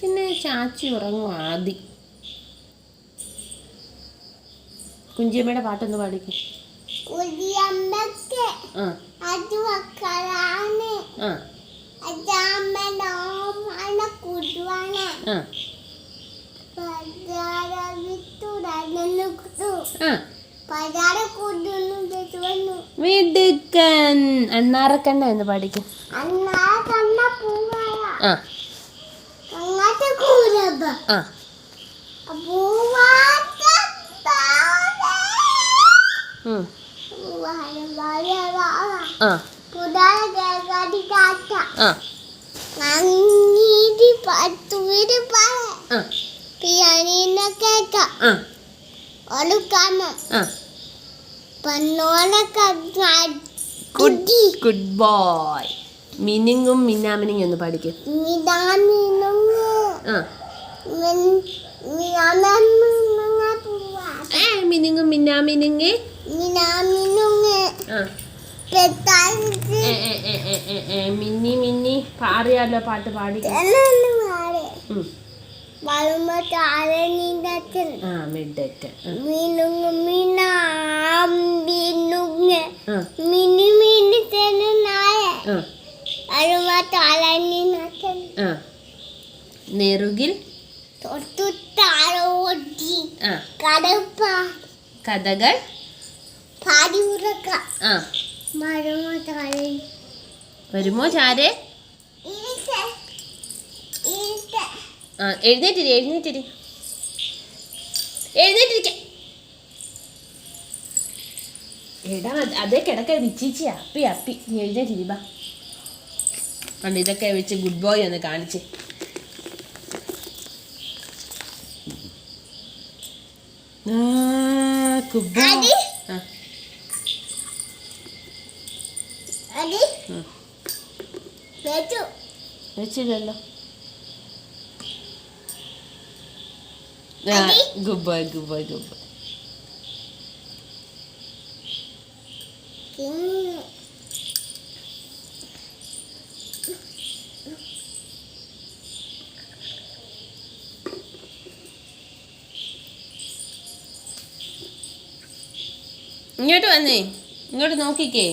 പിന്നെ ചാച്ചി ഉറങ്ങും ആദി. കുഞ്ചിയമ്മയുടെ പാട്ടൊന്ന് പാടിക്കും. ആ. മിടുക്കൻ അണ്ണാറക്കണ്ണ എന്ന് പാടിക്കും. ആ. ആ. കേക്ക ആ. പന്നോലൊക്കെ ഗുഡ് ഗുഡ് ബോയ് മിനിങ്ങും മിന്നാമിനിങ്ങും ഒന്ന് ഏ മിനിങ്ങും മിന്നാമിനിങ്ങേ. മിന്നി മിന്നി പാറിയാലോ പാട്ട് പാടി. മിഡറ്റ് മിനാം ആ. നെറുകിൽ കഥകൾ ആ. വരുമോ ചാരെ? ആ എഴുന്നേറ്റിരി എഴുന്നേറ്റിരി. എഴുന്നേറ്റിരിക്ക. എടാ അതേ കിടക്ക വിച്ചിച്ചി അപ്പി അപ്പി. നീ എഴുന്നേറ്റിരി ബാ. കണ്ട് ഇതൊക്കെ വെച്ച് ഗുഡ് ബോയ് ഒന്ന് കാണിച്ച്. ഗുഡ് ബോയ് വെച്ചില്ലല്ലോ. ഗുഡ് ബോയ് ഗുഡ് ബോയ് ഇങ്ങോട്ട് വന്നേ. ഇങ്ങോട്ട് നോക്കിക്കേ.